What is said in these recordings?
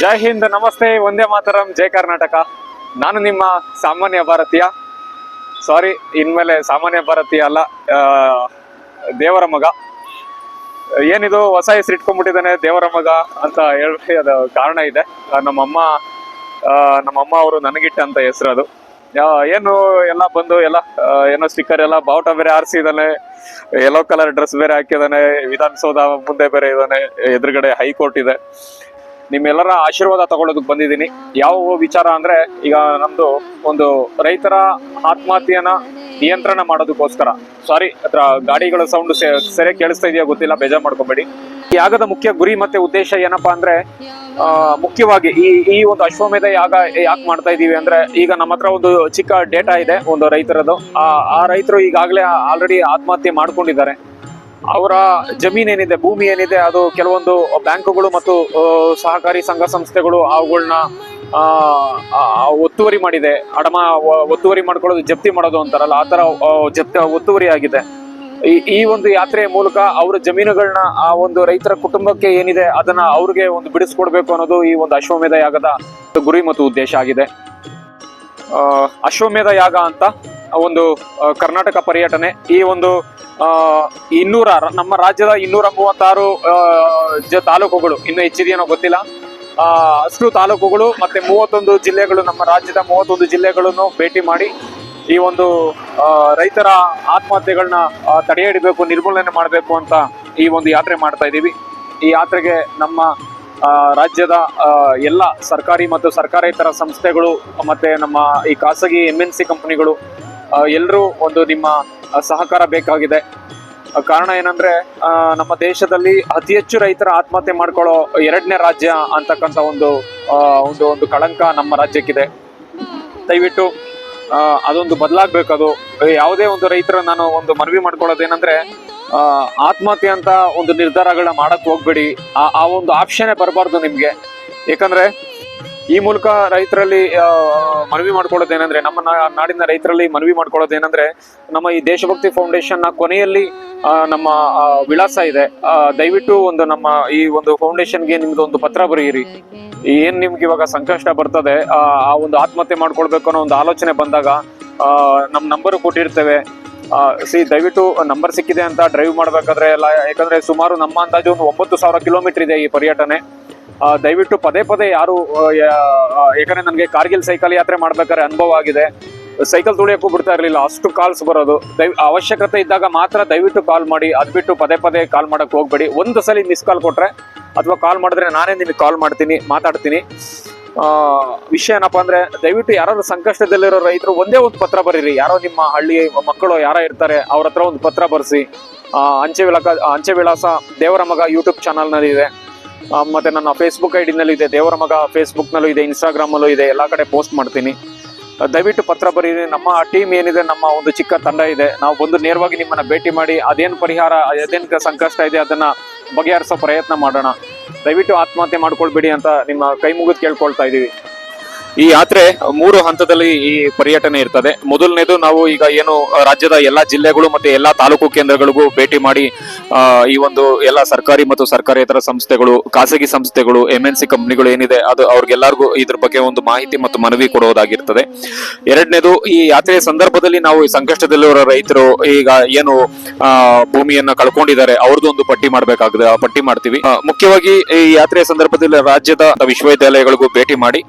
ಜೈ ಹಿಂದ್, ನಮಸ್ತೆ, ಒಂದೇ ಮಾತರಂ, ಜೈ ಕರ್ನಾಟಕ. ನಾನು ನಿಮ್ಮ ಸಾಮಾನ್ಯ ಭಾರತೀಯ. ಸಾರಿ ಇನ್ಮೇಲೆ ಸಾಮಾನ್ಯ ಭಾರತೀಯ ಅಲ್ಲ ದೇವರ ಮಗ. ಏನಿದು, ಹೊಸ ಹೆಸರು ಇಟ್ಕೊಂಡ್ಬಿಟ್ಟಿದ್ದಾನೆ, ದೇವರ ಮಗ ಅಂತ ಹೇಳಿ ಅದು ಕಾರಣ ಇದೆ. ನಮ್ಮ ನಮ್ಮಮ್ಮ ನಮ್ಮ ನಮ್ಮಮ್ಮ ಅವರು ನನಗಿಟ್ಟಂತ ಹೆಸರು ಅದು. ಏನು, ಎಲ್ಲ ಬಂದು, ಎಲ್ಲ ಏನೋ ಸ್ಟಿಕ್ಕರ್ ಎಲ್ಲ, ಬಾವುಟ ಬೇರೆ ಆರಿಸಿದಾನೆ ಯೆಲ್ಲೋ ಕಲರ್ ಡ್ರೆಸ್ ಬೇರೆ ಹಾಕಿದಾನೆ ವಿಧಾನಸೌಧ ಮುಂದೆ ಬೇರೆ ಇದ್ದಾನೆ, ಎದುರುಗಡೆ ಹೈಕೋರ್ಟ್ ಇದೆ. ನಿಮ್ಮೆಲ್ಲರ ಆಶೀರ್ವಾದ ತಗೊಳ್ಳೋದಕ್ಕೆ ಬಂದಿದ್ದೀನಿ. ಯಾವ ವಿಚಾರ ಅಂದ್ರೆ ಈಗ ನಮ್ದು ಒಂದು ರೈತರ ಆತ್ಮಹತ್ಯೆಯನ್ನ ನಿಯಂತ್ರಣ ಮಾಡೋದಕ್ಕೋಸ್ಕರ. ಸಾರಿ ಅದರ ಗಾಡಿಗಳ ಸೌಂಡ್ ಸರಿಯಾಗಿ ಕೇಳಿಸ್ತಾ ಇದೆಯಾ ಗೊತ್ತಿಲ್ಲ, ಬೇಜಾರು ಮಾಡ್ಕೋಬೇಡಿ. ಯಾಗದ ಮುಖ್ಯ ಗುರಿ ಮತ್ತೆ ಉದ್ದೇಶ ಏನಪ್ಪಾ ಅಂದ್ರೆ ಮುಖ್ಯವಾಗಿ ಈ ಈ ಒಂದು ಅಶ್ವಮೇಧ ಯಾಗ ಯಾಕೆ ಮಾಡ್ತಾ ಇದೀವಿ ಅಂದ್ರೆ, ಈಗ ನಮ್ಮ ಹತ್ರ ಒಂದು ಚಿಕ್ಕ ಡೇಟಾ ಇದೆ ಒಂದು ರೈತರದು ಆ ರೈತರು ಈಗಾಗಲೇ ಆಲ್ರೆಡಿ ಆತ್ಮಹತ್ಯೆ ಮಾಡ್ಕೊಂಡಿದ್ದಾರೆ. ಅವರ ಜಮೀನ್ ಏನಿದೆ, ಭೂಮಿ ಏನಿದೆ, ಅದು ಕೆಲವೊಂದು ಬ್ಯಾಂಕುಗಳು ಮತ್ತು ಸಹಕಾರಿ ಸಂಘ ಸಂಸ್ಥೆಗಳು ಅವುಗಳನ್ನ ಒತ್ತುವರಿ ಮಾಡಿದೆ. ಅಡಮ ಒತ್ತುವರಿ ಮಾಡ್ಕೊಳ್ಳೋದು, ಜಪ್ತಿ ಮಾಡೋದು ಅಂತಾರಲ್ಲ, ಆ ತರ ಜಪ್ತಿ ಒತ್ತುವರಿ ಆಗಿದೆ. ಈ ಒಂದು ಯಾತ್ರೆಯ ಮೂಲಕ ಅವರ ಜಮೀನುಗಳನ್ನ ಆ ಒಂದು ರೈತರ ಕುಟುಂಬಕ್ಕೆ ಏನಿದೆ, ಅದನ್ನ ಅವ್ರಿಗೆ ಒಂದು ಬಿಡಿಸ್ಕೊಡ್ಬೇಕು ಅನ್ನೋದು ಈ ಒಂದು ಅಶ್ವಮೇಧ ಯಾಗದ ಗುರಿ ಮತ್ತು ಉದ್ದೇಶ ಆಗಿದೆ. ಅಶ್ವಮೇಧ ಯಾಗ ಅಂತ ಒಂದು ಕರ್ನಾಟಕ ಪರ್ಯಟನೆ ಈ ಒಂದು ಇನ್ನೂರ ನಮ್ಮ ರಾಜ್ಯದ ಇನ್ನೂರ ಮೂವತ್ತಾರು ತಾಲೂಕುಗಳು. ಇನ್ನು ಹೆಚ್ಚಿದೆಯೇನೋ ಗೊತ್ತಿಲ್ಲ. ಅಷ್ಟು ತಾಲೂಕುಗಳು ಮತ್ತೆ ಮೂವತ್ತೊಂದು ಜಿಲ್ಲೆಗಳು, ನಮ್ಮ ರಾಜ್ಯದ ಮೂವತ್ತೊಂದು ಜಿಲ್ಲೆಗಳನ್ನು ಭೇಟಿ ಮಾಡಿ ಈ ಒಂದು ರೈತರ ಆತ್ಮಹತ್ಯೆಗಳನ್ನ ತಡೆಯಿಡಬೇಕು, ನಿರ್ಮೂಲನೆ ಮಾಡಬೇಕು ಅಂತ ಈ ಒಂದು ಯಾತ್ರೆ ಮಾಡ್ತಾ ಇದ್ದೀವಿ. ಈ ಯಾತ್ರೆಗೆ ನಮ್ಮ ರಾಜ್ಯದ ಎಲ್ಲ ಸರ್ಕಾರಿ ಮತ್ತು ಸರ್ಕಾರೇತರ ಸಂಸ್ಥೆಗಳು ಮತ್ತೆ ನಮ್ಮ ಈ ಖಾಸಗಿ ಎಂ ಎನ್ ಸಿ ಕಂಪನಿಗಳು ಎಲ್ಲರೂ ಒಂದು ನಿಮ್ಮ ಸಹಕಾರ ಬೇಕಾಗಿದೆ. ಕಾರಣ ಏನಂದ್ರೆ ನಮ್ಮ ದೇಶದಲ್ಲಿ ಅತಿ ಹೆಚ್ಚು ರೈತರ ಆತ್ಮಹತ್ಯೆ ಮಾಡ್ಕೊಳ್ಳೋ ಎರಡನೇ ರಾಜ್ಯ ಅಂತಕ್ಕಂಥ ಒಂದು ಒಂದು ಒಂದು ಕಳಂಕ ನಮ್ಮ ರಾಜ್ಯಕ್ಕಿದೆ. ದಯವಿಟ್ಟು ಅದೊಂದು ಬದಲಾಗಬೇಕದು ಯಾವುದೇ ಒಂದು ರೈತರ ನಾನು ಒಂದು ಮನವಿ ಮಾಡ್ಕೊಳ್ಳೋದೇನೆಂದ್ರೆ ಆತ್ಮಹತ್ಯೆ ಅಂತ ಒಂದು ನಿರ್ಧಾರಗಳನ್ನ ಮಾಡಕ್ ಹೋಗ್ಬೇಡಿ. ಆ ಒಂದು ಆಪ್ಷನ್ನೇ ಬರಬಾರ್ದು ನಿಮ್ಗೆ. ಯಾಕಂದ್ರೆ ಈ ಮೂಲಕ ರೈತರಲ್ಲಿ ಮನವಿ ಮಾಡ್ಕೊಳ್ಳೋದೇನೆಂದ್ರೆ ನಮ್ಮ ನಾಡಿನ ರೈತರಲ್ಲಿ ಮನವಿ ಮಾಡ್ಕೊಳ್ಳೋದೇನೆಂದ್ರೆ ನಮ್ಮ ಈ ದೇಶಭಕ್ತಿ ಫೌಂಡೇಶನ್ನ ಕೊನೆಯಲ್ಲಿ ನಮ್ಮ ವಿಳಾಸ ಇದೆ. ದಯವಿಟ್ಟು ಒಂದು ನಮ್ಮ ಈ ಒಂದು ಫೌಂಡೇಶನ್ಗೆ ನಿಮ್ದು ಒಂದು ಪತ್ರ ಬರೆಯಿರಿ. ಏನ್ ನಿಮ್ಗೆ ಇವಾಗ ಸಂಕಷ್ಟ ಬರ್ತದೆ, ಆ ಒಂದು ಆತ್ಮಹತ್ಯೆ ಮಾಡ್ಕೊಳ್ಬೇಕು ಅನ್ನೋ ಒಂದು ಆಲೋಚನೆ ಬಂದಾಗ ನಮ್ಮ ನಮ್ ನಂಬರ್ ಕೊಟ್ಟಿರ್ತೇವೆ. ಸಿ, ದಯವಿಟ್ಟು ನಂಬರ್ ಸಿಕ್ಕಿದೆ ಅಂತ ಡ್ರೈವ್ ಮಾಡ್ಬೇಕಾದ್ರೆ ಎಲ್ಲ, ಯಾಕಂದ್ರೆ ಸುಮಾರು ನಮ್ಮ ಅಂದಾಜು ಒಂದು ಒಂಬತ್ತು ಸಾವಿರ ಕಿಲೋಮೀಟರ್ ಇದೆ ಈ ಪರ್ಯಟನೆ. ದಯವಿಟ್ಟು ಪದೇ ಪದೇ ಯಾರು ಯಾಕಂದ್ರೆ ನನಗೆ ಕಾರ್ಗಿಲ್ ಸೈಕಲ್ ಯಾತ್ರೆ ಮಾಡ್ಬೇಕಾದ್ರೆ ಅನುಭವ ಆಗಿದೆ. ಸೈಕಲ್ ತುಳಿಯಕ್ಕೂ ಬಿಡ್ತಾ ಇರಲಿಲ್ಲ, ಅಷ್ಟು ಕಾಲ್ಸ್ ಬರೋದು. ದಯ, ಅವಶ್ಯಕತೆ ಇದ್ದಾಗ ಮಾತ್ರ ದಯವಿಟ್ಟು ಕಾಲ್ ಮಾಡಿ, ಅದು ಬಿಟ್ಟು ಪದೇ ಪದೇ ಕಾಲ್ ಮಾಡೋಕ್ಕೆ ಹೋಗ್ಬೇಡಿ. ಒಂದು ಸಲ ಮಿಸ್ ಕಾಲ್ ಕೊಟ್ಟರೆ ಅಥವಾ ಕಾಲ್ ಮಾಡಿದ್ರೆ ನಾನೇ ನಿಮಗೆ ಕಾಲ್ ಮಾಡ್ತೀನಿ, ಮಾತಾಡ್ತೀನಿ. ವಿಷಯ ಏನಪ್ಪ ಅಂದರೆ, ದಯವಿಟ್ಟು ಯಾರಾದ್ರೂ ಸಂಕಷ್ಟದಲ್ಲಿರೋ ರೈತರು ಒಂದೇ ಒಂದು ಪತ್ರ ಬರೀರಿ. ಯಾರೋ ನಿಮ್ಮ ಹಳ್ಳಿ ಮಕ್ಕಳು, ಯಾರೋ ಇರ್ತಾರೆ, ಅವ್ರ ಹತ್ರ ಒಂದು ಪತ್ರ ಬರೆಸಿ. ಅಂಚೆ ವಿಳಾಸ ಅಂಚೆ ವಿಳಾಸ ದೇವರ ಮಗ ಯೂಟ್ಯೂಬ್ ಚಾನಲ್ನಲ್ಲಿ ಇದೆ ಮತ್ತೆ ನನ್ನ ಫೇಸ್ಬುಕ್ ಐ ಡಿನಲ್ಲೂ ಇದೆ. ದೇವರ ಮಗ ಫೇಸ್ಬುಕ್ನಲ್ಲೂ ಇದೆ ಇನ್ಸ್ಟಾಗ್ರಾಮಲ್ಲೂ ಇದೆ. ಎಲ್ಲ ಕಡೆ ಪೋಸ್ಟ್ ಮಾಡ್ತೀನಿ. ದಯವಿಟ್ಟು ಪತ್ರ ಬರೀರಿ. ನಮ್ಮ ಟೀಮ್ ಏನಿದೆ, ನಮ್ಮ ಒಂದು ಚಿಕ್ಕ ತಂಡ ಇದೆ. ನಾವು ಬಂದು ನೇರವಾಗಿ ನಿಮ್ಮನ್ನ ಭೇಟಿ ಮಾಡಿ, ಅದೇನು ಪರಿಹಾರ, ಅದೇನು ಸಂಕಷ್ಟ ಇದೆ ಅದನ್ನ ಬಗೆಹರಿಸೋ ಪ್ರಯತ್ನ ಮಾಡೋಣ. ದಯವಿಟ್ಟು ಆತ್ಮಹತ್ಯೆ ಮಾಡ್ಕೊಳ್ಬೇಡಿ ಅಂತ ನಿಮ್ಮ ಕೈ ಮುಗಿದು ಕೇಳ್ಕೊಳ್ತಾ ಇದೀವಿ ಈ ಯಾತ್ರೆ ಮೂರು ಹಂತದಲ್ಲಿ ಈ ಪರ್ಯಟನೆ ಇರ್ತದೆ. ಮೊದಲನೇದು ನಾವು ಈಗ ಏನು ರಾಜ್ಯದ ಎಲ್ಲಾ ಜಿಲ್ಲೆಗಳು ಮತ್ತೆ ಎಲ್ಲಾ ತಾಲೂಕು ಕೇಂದ್ರಗಳಿಗೂ ಭೇಟಿ ಮಾಡಿ ಈ ಒಂದು ಎಲ್ಲ ಸರ್ಕಾರಿ ಮತ್ತು ಸರ್ಕಾರೇತರ ಸಂಸ್ಥೆಗಳು, ಖಾಸಗಿ ಸಂಸ್ಥೆಗಳು ಎಂ ಎನ್ ಸಿ ಕಂಪನಿಗಳು ಏನಿದೆ, ಅದು ಅವ್ರಿಗೆಲ್ಲರಿಗೂ ಇದ್ರ ಬಗ್ಗೆ ಒಂದು ಮಾಹಿತಿ ಮತ್ತು ಮನವಿ ಕೊಡುವುದಾಗಿರ್ತದೆ ಎರಡನೇದು, ಈ ಯಾತ್ರೆಯ ಸಂದರ್ಭದಲ್ಲಿ ನಾವು ಈ ಸಂಕಷ್ಟದಲ್ಲಿರೋ ರೈತರು ಈಗ ಏನು ಭೂಮಿಯನ್ನು ಕಳ್ಕೊಂಡಿದ್ದಾರೆ ಅವ್ರದ್ದು ಒಂದು ಪಟ್ಟಿ ಮಾಡಬೇಕಾಗುತ್ತೆ ಆ ಪಟ್ಟಿ ಮಾಡ್ತೀವಿ. ಮುಖ್ಯವಾಗಿ ಈ ಯಾತ್ರೆಯ ಸಂದರ್ಭದಲ್ಲಿ ರಾಜ್ಯದ ವಿಶ್ವವಿದ್ಯಾಲಯಗಳಿಗೂ ಭೇಟಿ ಮಾಡಿ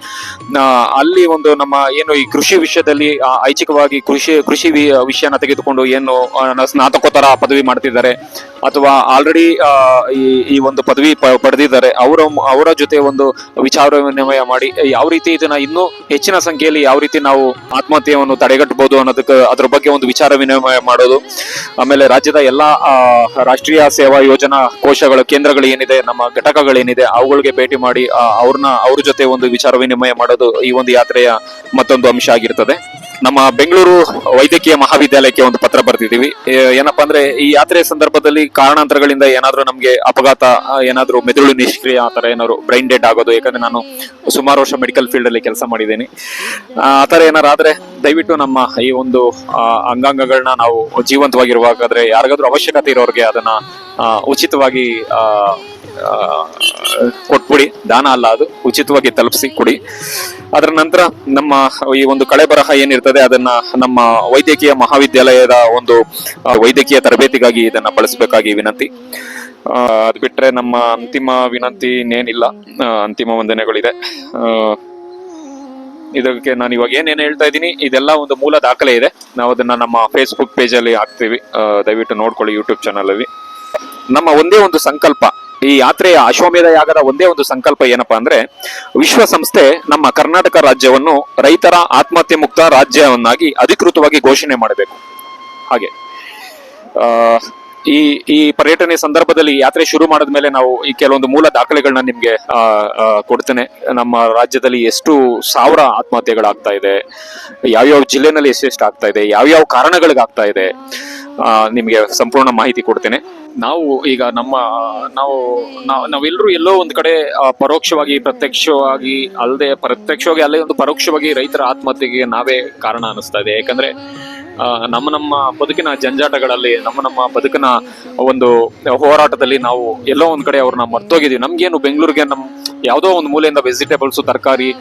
ಅಲ್ಲಿ ಒಂದು ನಮ್ಮ ಏನು ಈ ಕೃಷಿ ವಿಷಯದಲ್ಲಿ ಐಚ್ಛಿಕವಾಗಿ ಕೃಷಿ ಕೃಷಿ ವಿಷಯನ ತೆಗೆದುಕೊಂಡು ಏನು ಸ್ನಾತಕೋತ್ತರ ಪದವಿ ಮಾಡ್ತಿದ್ದಾರೆ. ಅಥವಾ ಆಲ್ರೆಡಿ ಈ ಒಂದು ಪದವಿ ಪಡೆದಿದ್ದಾರೆ. ಅವರ ಅವರ ಜೊತೆ ಒಂದು ವಿಚಾರ ವಿನಿಮಯ ಮಾಡಿ ಯಾವ ರೀತಿ ಇದನ್ನ ಇನ್ನೂ ಹೆಚ್ಚಿನ ಸಂಖ್ಯೆಯಲ್ಲಿ ಯಾವ ರೀತಿ ನಾವು ಆತ್ಮಹತ್ಯೆಯನ್ನು ತಡೆಗಟ್ಟಬಹುದು ಅನ್ನೋದಕ್ಕೆ ಅದ್ರ ಬಗ್ಗೆ ಒಂದು ವಿಚಾರ ವಿನಿಮಯ ಮಾಡೋದು. ಆಮೇಲೆ ರಾಜ್ಯದ ಎಲ್ಲಾ ರಾಷ್ಟ್ರೀಯ ಸೇವಾ ಯೋಜನಾ ಕೋಶಗಳ ಕೇಂದ್ರಗಳು ಏನಿದೆ, ನಮ್ಮ ಘಟಕಗಳೇನಿದೆ, ಅವುಗಳಿಗೆ ಭೇಟಿ ಮಾಡಿ ಅವ್ರನ್ನ, ಅವ್ರ ಜೊತೆ ಒಂದು ವಿಚಾರ ವಿನಿಮಯ ಮಾಡೋದು ಈ ಒಂದು ಯಾತ್ರೆಯ ಮತ್ತೊಂದು ಅಂಶ ಆಗಿರ್ತದೆ. ನಮ್ಮ ಬೆಂಗಳೂರು ವೈದ್ಯಕೀಯ ಮಹಾವಿದ್ಯಾಲಯಕ್ಕೆ ಒಂದು ಪತ್ರ ಬರೆದಿದ್ದೀವಿ. ಏನಪ್ಪಾ ಅಂದ್ರೆ ಈ ಯಾತ್ರೆಯ ಸಂದರ್ಭದಲ್ಲಿ ಕಾರಣಾಂತರಗಳಿಂದ ಏನಾದರೂ ನಮಗೆ ಅಪಘಾತ ಏನಾದರೂ ಮೆದುಳು ನಿಷ್ಕ್ರಿಯ ಆ ಥರ ಏನಾದ್ರು ಬ್ರೈನ್ ಡೆಡ್ ಆಗೋದು, ಯಾಕಂದ್ರೆ ನಾನು ಸುಮಾರು ವರ್ಷ ಮೆಡಿಕಲ್ ಫೀಲ್ಡ್ ಅಲ್ಲಿ ಕೆಲಸ ಮಾಡಿದ್ದೀನಿ. ಆ ಥರ ಏನಾರು ಆದ್ರೆ ದಯವಿಟ್ಟು ನಮ್ಮ ಈ ಒಂದು ಅಂಗಾಂಗಗಳನ್ನ ನಾವು ಜೀವಂತವಾಗಿರುವಾಗಾದ್ರೆ ಯಾರಿಗಾದ್ರೂ ಅವಶ್ಯಕತೆ ಇರೋರಿಗೆ ಅದನ್ನ ಉಚಿತವಾಗಿ ಕೊಟ್ಬಿಡಿ. ದಾನ ಅಲ್ಲ ಅದು. ಉಚಿತವಾಗಿ ತಲುಪಿಸಿ ಕೊಡಿ. ಅದರ ನಂತರ ನಮ್ಮ ಈ ಒಂದು ಕಳೆ ಬರಹ ಏನಿರ್ತದೆ, ಅದನ್ನ ನಮ್ಮ ವೈದ್ಯಕೀಯ ಮಹಾವಿದ್ಯಾಲಯದ ಒಂದು ವೈದ್ಯಕೀಯ ತರಬೇತಿಗಾಗಿ ಇದನ್ನ ಬಳಸಬೇಕಾಗಿ ವಿನಂತಿ. ಅದು ಬಿಟ್ರೆ ನಮ್ಮ ಅಂತಿಮ ವಿನಂತಿ ಇನ್ನೇನಿಲ್ಲ. ಅಂತಿಮ ವಂದನೆಗಳಿದೆ. ಇದಕ್ಕೆ ನಾನು ಇವಾಗ ಏನೇನು ಹೇಳ್ತಾ ಇದ್ದೀನಿ, ಇದೆಲ್ಲ ಒಂದು ಮೂಲ ದಾಖಲೆ ಇದೆ. ನಾವು ಅದನ್ನ ನಮ್ಮ ಫೇಸ್ಬುಕ್ ಪೇಜಲ್ಲಿ ಹಾಕ್ತೀವಿ. ದಯವಿಟ್ಟು ನೋಡ್ಕೊಳ್ಳಿ ಯೂಟ್ಯೂಬ್ ಚಾನಲಲ್ಲಿ ನಮ್ಮ ಒಂದೇ ಒಂದು ಸಂಕಲ್ಪ. ಈ ಯಾತ್ರೆಯ ಅಶ್ವಮೇಧ ಯಾಗದ ಒಂದೇ ಒಂದು ಸಂಕಲ್ಪ ಏನಪ್ಪಾ ಅಂದ್ರೆ ವಿಶ್ವಸಂಸ್ಥೆ ನಮ್ಮ ಕರ್ನಾಟಕ ರಾಜ್ಯವನ್ನು ರೈತರ ಆತ್ಮಹತ್ಯೆ ಮುಕ್ತ ರಾಜ್ಯವನ್ನಾಗಿ ಅಧಿಕೃತವಾಗಿ ಘೋಷಣೆ ಮಾಡಬೇಕು. ಹಾಗೆ ಈ ಈ ಪರ್ಯಟನೆ ಸಂದರ್ಭದಲ್ಲಿ ಯಾತ್ರೆ ಶುರು ಮಾಡಿದ ಮೇಲೆ ನಾವು ಈ ಕೆಲವೊಂದು ಮೂಲ ದಾಖಲೆಗಳನ್ನ ನಿಮ್ಗೆ ಕೊಡ್ತೇನೆ. ನಮ್ಮ ರಾಜ್ಯದಲ್ಲಿ ಎಷ್ಟು ಸಾವಿರ ಆತ್ಮಹತ್ಯೆಗಳಾಗ್ತಾ ಇದೆ, ಯಾವ್ಯಾವ ಜಿಲ್ಲೆನಲ್ಲಿ ಎಷ್ಟೆಷ್ಟು ಆಗ್ತಾ ಇದೆ, ಯಾವ್ಯಾವ ಕಾರಣಗಳಿಗಾಗ್ತಾ ಇದೆ ನಿಮಗೆ ಸಂಪೂರ್ಣ ಮಾಹಿತಿ ಕೊಡ್ತೇನೆ. ನಾವು ಈಗ ನಮ್ಮ, ನಾವು, ನಾವು- ನಾವೆಲ್ಲರೂ ಎಲ್ಲೋ ಒಂದು ಕಡೆ ಪರೋಕ್ಷವಾಗಿ, ಪ್ರತ್ಯಕ್ಷವಾಗಿ ಅಲ್ಲದೆ, ಪ್ರತ್ಯಕ್ಷವಾಗಿ ಅಲ್ಲೇ ಒಂದು ಪರೋಕ್ಷವಾಗಿ ರೈತರ ಆತ್ಮಹತ್ಯೆಗೆ ನಾವೇ ಕಾರಣ ಅನಿಸ್ತಾ ಇದೆ. ಯಾಕಂದ್ರೆ ನಮ್ಮ ನಮ್ಮ ಬದುಕಿನ ಜಂಜಾಟಗಳಲ್ಲಿ ನಮ್ಮ ನಮ್ಮ ಬದುಕಿನ ಒಂದು ಹೋರಾಟದಲ್ಲಿ ನಾವು ಎಲ್ಲೋ ಒಂದ್ ಕಡೆ ಅವ್ರನ್ನ ಮರ್ತೋಗಿದೀವಿ ನಮ್ಗೇನು ಬೆಂಗಳೂರಿಗೆ ನಮ್ ಯಾವುದೋ ಒಂದು ಮೂಲೆಯಿಂದ ವೆಜಿಟೇಬಲ್ಸ್ ತರಕಾರಿ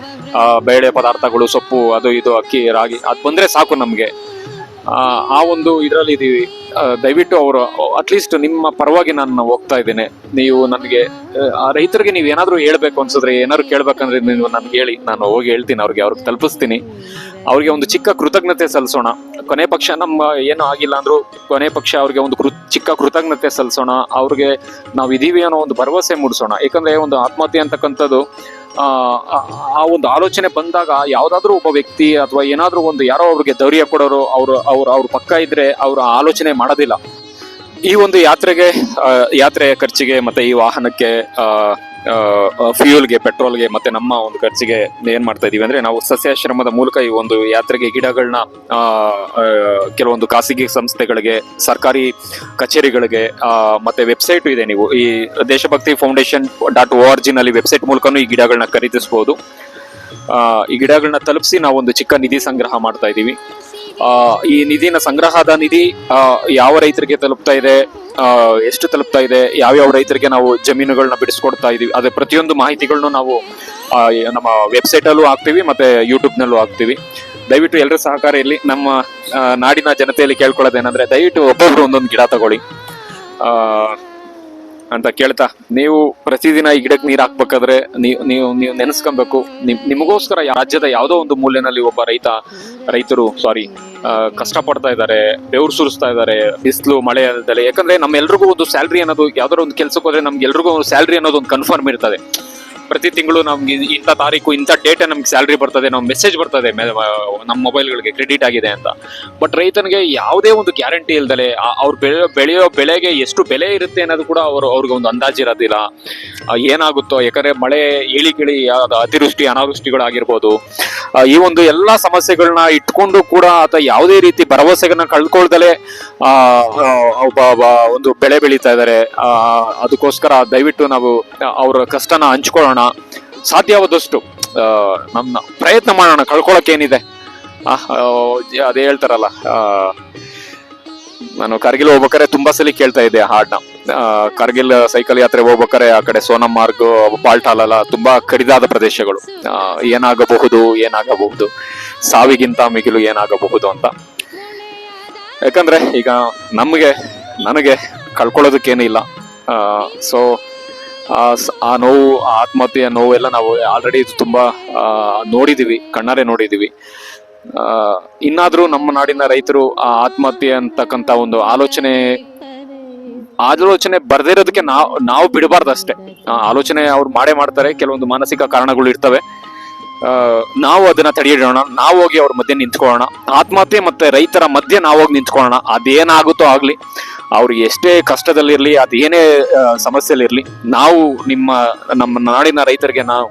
ಬೇಳೆ ಪದಾರ್ಥಗಳು ಸೊಪ್ಪು ಅದು ಇದು ಅಕ್ಕಿ ರಾಗಿ ಅದು ಬಂದ್ರೆ ಸಾಕು ನಮ್ಗೆ. ಆ, ಒಂದು ಇದರಲ್ಲಿ ಇದೀವಿ. ದಯವಿಟ್ಟು ಅವರು ಅಟ್ಲೀಸ್ಟ್ ನಿಮ್ಮ ಪರವಾಗಿ ನಾನು ಹೋಗ್ತಾ ಇದ್ದೇನೆ. ನೀವು ನನಗೆ ಆ ರೈತರಿಗೆ ನೀವು ಏನಾದರೂ ಹೇಳ್ಬೇಕು ಅನ್ಸಿದ್ರೆ ಏನಾದ್ರು ಕೇಳ್ಬೇಕಂದ್ರೆ ನೀವು ನನ್ಗೆ ಹೇಳಿ. ನಾನು ಹೋಗಿ ಹೇಳ್ತೀನಿ ಅವ್ರಿಗೆ ಅವ್ರಿಗೆ ತಲುಪಿಸ್ತೀನಿ. ಅವ್ರಿಗೆ ಒಂದು ಚಿಕ್ಕ ಕೃತಜ್ಞತೆ ಸಲ್ಲಿಸೋಣ ಕೊನೆ ಪಕ್ಷ ನಮ್ಮ ಏನು ಆಗಿಲ್ಲ ಅಂದ್ರೂ ಕೊನೆ ಪಕ್ಷ ಅವ್ರಿಗೆ ಒಂದು ಕೃ ಚಿಕ್ಕ ಕೃತಜ್ಞತೆ ಸಲ್ಲಿಸೋಣ, ಅವ್ರಿಗೆ ನಾವು ಇದೀವಿ ಅನ್ನೋ ಒಂದು ಭರವಸೆ ಮೂಡಿಸೋಣ. ಯಾಕಂದ್ರೆ ಒಂದು ಆತ್ಮಹತ್ಯೆ ಅಂತಕ್ಕಂಥದ್ದು, ಆ ಒಂದು ಆಲೋಚನೆ ಬಂದಾಗ ಯಾವುದಾದ್ರೂ ಒಬ್ಬ ವ್ಯಕ್ತಿ ಅಥವಾ ಏನಾದರೂ ಒಂದು ಯಾರೋ ಅವ್ರಿಗೆ ಧೈರ್ಯ ಕೊಡೋರು, ಅವ್ರು, ಅವ್ರ ಅವ್ರ ಪಕ್ಕ ಇದ್ರೆ ಅವ್ರ ಆಲೋಚನೆ ಮಾಡೋದಿಲ್ಲ. ಈ ಒಂದು ಯಾತ್ರೆಗೆ ಯಾತ್ರೆಯ ಖರ್ಚಿಗೆ ಮತ್ತೆ ಈ ವಾಹನಕ್ಕೆ ಫ್ಯೂಯಲ್ಗೆ ಪೆಟ್ರೋಲ್ಗೆ ಮತ್ತೆ ನಮ್ಮ ಒಂದು ಖರ್ಚಿಗೆ ಏನ್ ಮಾಡ್ತಾ ಇದೀವಿ ಅಂದ್ರೆ ನಾವು ಸಸ್ಯಾಶ್ರಮದ ಮೂಲಕ ಈ ಒಂದು ಯಾತ್ರೆಗೆ ಗಿಡಗಳನ್ನ ಕೆಲವೊಂದು ಖಾಸಗಿ ಸಂಸ್ಥೆಗಳಿಗೆ, ಸರ್ಕಾರಿ ಕಚೇರಿಗಳಿಗೆ ಮತ್ತೆ ವೆಬ್ಸೈಟ್ ಇದೆ ನೀವು. ಈ ದೇಶಭಕ್ತಿ ಫೌಂಡೇಶನ್ ಡಾಟ್ ಓ ಆರ್ನಲ್ಲಿ ವೆಬ್ಸೈಟ್ ಮೂಲಕನೂ ಈ ಗಿಡಗಳನ್ನ ಖರೀದಿಸಬಹುದು ಈ ಗಿಡಗಳನ್ನ ತಲುಪಿಸಿ ನಾವು ಒಂದು ಚಿಕ್ಕ ನಿಧಿ ಸಂಗ್ರಹ ಮಾಡ್ತಾ ಇದ್ದೀವಿ ಈ ನಿಧಿನ ಸಂಗ್ರಹದ ನಿಧಿ ಯಾವ ರೈತರಿಗೆ ತಲುಪ್ತಾ ಇದೆ? ಎಷ್ಟು ತಲುಪ್ತಾ ಇದೆ, ಯಾವ್ಯಾವ ರೈತರಿಗೆ ನಾವು ಜಮೀನುಗಳನ್ನ ಬಿಡಿಸ್ಕೊಡ್ತಾ ಇದೀವಿ, ಅದೇ ಪ್ರತಿಯೊಂದು ಮಾಹಿತಿಗಳನ್ನು ನಾವು ನಮ್ಮ ವೆಬ್ಸೈಟ್ ಅಲ್ಲೂ ಹಾಕ್ತೀವಿ, ಮತ್ತೆ ಯೂಟ್ಯೂಬ್ ನಲ್ಲೂ ಹಾಕ್ತೀವಿ. ದಯವಿಟ್ಟು ಎಲ್ಲರ ಸಹಕಾರ ಇಲ್ಲಿ ನಮ್ಮ ನಾಡಿನ ಜನತೆಯಲ್ಲಿ ಕೇಳ್ಕೊಳ್ಳೋದೇನಂದ್ರೆ, ದಯವಿಟ್ಟು ಒಬ್ಬೊಬ್ರು ಒಂದೊಂದು ಗಿಡ ತಗೊಳ್ಳಿ. ಅಂತ ಕೇಳ್ತಾ, ನೀವು ಪ್ರತಿದಿನ ಈ ಗಿಡಕ್ಕೆ ನೀರು ಹಾಕ್ಬೇಕಾದ್ರೆ ನೀವು ನೀವು ನೀವು ನೆನೆಸ್ಕೊಬೇಕು. ನಿಮ್, ನಿಮಗೋಸ್ಕರ ರಾಜ್ಯದ ಯಾವುದೋ ಒಂದು ಮೂಲೆಯಲ್ಲಿ ಒಬ್ಬ ರೈತ, ರೈತರು ಸಾರಿ ಕಷ್ಟ ಪಡ್ತಾ ಇದ್ದಾರೆ, ಬೆವರು ಸುರಿಸ್ತಾ ಇದ್ದಾರೆ, ಬಿಸಿಲು, ಮಳೆ ಅಲ್ಲದೆ ಯಾಕಂದ್ರೆ ನಮ್ಮೆಲ್ರಿಗೂ ಒಂದು ಸ್ಯಾಲ್ರಿ ಅನ್ನೋದು, ಯಾವ್ದಾದ್ರು ಒಂದು ಕೆಲಸಕ್ಕೆ ಹೋದ್ರೆ ನಮ್ಗೆ ಎಲ್ರಿಗೂ ಒಂದು ಸ್ಯಾಲ್ರಿ ಅನ್ನೋದು ಒಂದು ಕನ್ಫರ್ಮ್ ಇರ್ತದೆ. ಪ್ರತಿ ತಿಂಗಳು ನಮ್ಗೆ ಇಂಥ ತಾರೀಕು, ಇಂಥ ಡೇಟ್ ನಮ್ಗೆ ಸ್ಯಾಲ್ರಿ ಬರ್ತದೆ, ನಾವು ಮೆಸೇಜ್ ಬರ್ತದೆ ನಮ್ಮ ಮೊಬೈಲ್ಗಳಿಗೆ ಕ್ರೆಡಿಟ್ ಆಗಿದೆ ಅಂತ. ಬಟ್ ರೈತನಿಗೆ ಯಾವುದೇ ಒಂದು ಗ್ಯಾರಂಟಿ ಇಲ್ದಲೆ ಅವ್ರು ಬೆಳೆಯೋ ಬೆಳೆಯೋ ಬೆಳೆಗೆ ಎಷ್ಟು ಬೆಲೆ ಇರುತ್ತೆ ಅನ್ನೋದು ಕೂಡ ಅವರು, ಅವ್ರಿಗೆ ಒಂದು ಅಂದಾಜಿರೋದಿಲ್ಲ ಏನಾಗುತ್ತೋ, ಯಾಕಂದ್ರೆ ಮಳೆ ಇಳಿ ಕಿಳಿ ಯಾವ್ದು ಅತಿವೃಷ್ಟಿ, ಅನಾವೃಷ್ಟಿಗಳಾಗಿರ್ಬೋದು ಈ ಒಂದು ಎಲ್ಲಾ ಸಮಸ್ಯೆಗಳನ್ನ ಇಟ್ಕೊಂಡು ಕೂಡ ಆತ ಯಾವುದೇ ರೀತಿ ಭರವಸೆಗಳನ್ನ ಕಳ್ಕೊಳ್ದಲೆ ಒಂದು ಬೆಳೆ ಬೆಳೀತಾ ಇದ್ದಾರೆ ಅದಕ್ಕೋಸ್ಕರ ದಯವಿಟ್ಟು ನಾವು ಅವರ ಕಷ್ಟನ ಹಂಚ್ಕೊಳ್ಳೋಣ. ಸಾಧ್ಯವಾದಷ್ಟು ಆ, ನಮ್ಮ ಪ್ರಯತ್ನ ಮಾಡೋಣ. ಕಳ್ಕೊಳಕ್ಕೇನಿದೆ ಏನಿದೆ? ಅದೇ ಹೇಳ್ತಾರಲ್ಲ ನಾನು ಕಾರ್ಗಿಲ್ ಹೋಗ್ಬೇಕಾರೆ ತುಂಬಾ ಸಲ ಕೇಳ್ತಾ ಇದ್ದೆ ಹಾಡ್ನ ಕಾರ್ಗಿಲ್ ಸೈಕಲ್ ಯಾತ್ರೆ ಹೋಗ್ಬೇಕಾರೆ ಆ ಕಡೆ ಸೋನಮ್ ಮಾರ್ಗ್ ಪಾಲ್ಟಾಲಲ್ಲ ತುಂಬಾ ಕಡಿದಾದ ಪ್ರದೇಶಗಳು. ಏನಾಗಬಹುದು ಏನಾಗಬಹುದು ಸಾವಿಗಿಂತ ಮಿಗಿಲು ಏನಾಗಬಹುದು ಅಂತ. ಯಾಕಂದ್ರೆ ಈಗ ನಮಗೆ ನನಗೆ ಕಳ್ಕೊಳ್ಳೋದಕ್ಕೇನಿಲ್ಲ. ಸೊ ಆ ನೋವು ಆತ್ಮಹತ್ಯೆಯ ನೋವೆಲ್ಲ ನಾವು ಆಲ್ರೆಡಿ ತುಂಬಾ ನೋಡಿದ್ದೀವಿ ಕಣ್ಣಾರೆ ನೋಡಿದ್ದೀವಿ ಇನ್ನಾದರೂ ನಮ್ಮ ನಾಡಿನ ರೈತರು ಆ ಆತ್ಮಹತ್ಯೆ ಅಂತಕ್ಕಂಥ ಒಂದು ಆಲೋಚನೆ ಆಲೋಚನೆ ಬರ್ದಿರೋದಕ್ಕೆ ನಾವು ನಾವು ಬಿಡಬಾರ್ದು ಅಷ್ಟೇ. ಆಲೋಚನೆ ಅವ್ರು ಮಾಡೇ ಮಾಡ್ತಾರೆ, ಕೆಲವೊಂದು ಮಾನಸಿಕ ಕಾರಣಗಳು ಇರ್ತವೆ. ನಾವು ಅದನ್ನ ತಡೆಯಿಡೋಣ ನಾವು ಹೋಗಿ ಅವ್ರ ಮಧ್ಯೆ ನಿಂತ್ಕೊಳ್ಳೋಣ. ಆತ್ಮಹತ್ಯೆ ಮತ್ತೆ ರೈತರ ಮಧ್ಯೆ ನಾವು ಹೋಗಿ ನಿಂತ್ಕೊಳ್ಳೋಣ. ಅದೇನಾಗುತ್ತೋ ಆಗ್ಲಿ. ಅವ್ರು ಎಷ್ಟೇ ಕಷ್ಟದಲ್ಲಿರಲಿ, ಅದು ಏನೇ ಸಮಸ್ಯೆಲಿರಲಿ, ನಾವು ನಿಮ್ಮ, ನಮ್ಮ ನಾಡಿನ ರೈತರಿಗೆ ನಾವು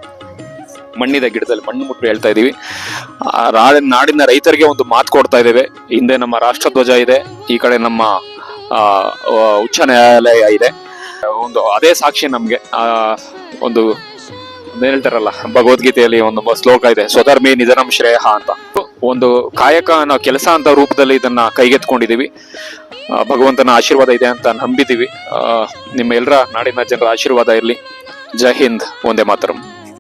ಮಣ್ಣಿದ ಗಿಡದಲ್ಲಿ ಮಣ್ಣು ಮುಟ್ಟು ಹೇಳ್ತಾ ಇದ್ದೀವಿ. ನಾಡಿನ ರೈತರಿಗೆ ಒಂದು ಮಾತು ಕೊಡ್ತಾ ಇದ್ದೇವೆ. ಹಿಂದೆ ನಮ್ಮ ರಾಷ್ಟ್ರಧ್ವಜ ಇದೆ, ಈ ಕಡೆ ನಮ್ಮ ಉಚ್ಚ ನ್ಯಾಯಾಲಯ ಇದೆ. ಒಂದು, ಅದೇ ಸಾಕ್ಷಿ ನಮಗೆ. ಒಂದು ಹೇಳ್ತಾರಲ್ಲ, ಭಗವದ್ಗೀತೆಯಲ್ಲಿ ಒಂದು ಶ್ಲೋಕ ಇದೆ, ಸ್ವಧರ್ಮಿ ನಿಧನಂ ಶ್ರೇಯ ಅಂತ. ಒಂದು ಕಾಯಕ ಅನ್ನೋ ಕೆಲಸ ಅಂತ ರೂಪದಲ್ಲಿ ಇದನ್ನ ಕೈಗೆತ್ಕೊಂಡಿದೀವಿ ಭಗವಂತನ ಆಶೀರ್ವಾದ ಇದೆ ಅಂತ ನಂಬಿದೀವಿ ನಿಮ್ಮೆಲ್ಲರ ನಾಡಿನ ಜನರ ಆಶೀರ್ವಾದ ಇರಲಿ. ಜೈ ಹಿಂದ್. ಒಂದೇ ಮಾತರಂ.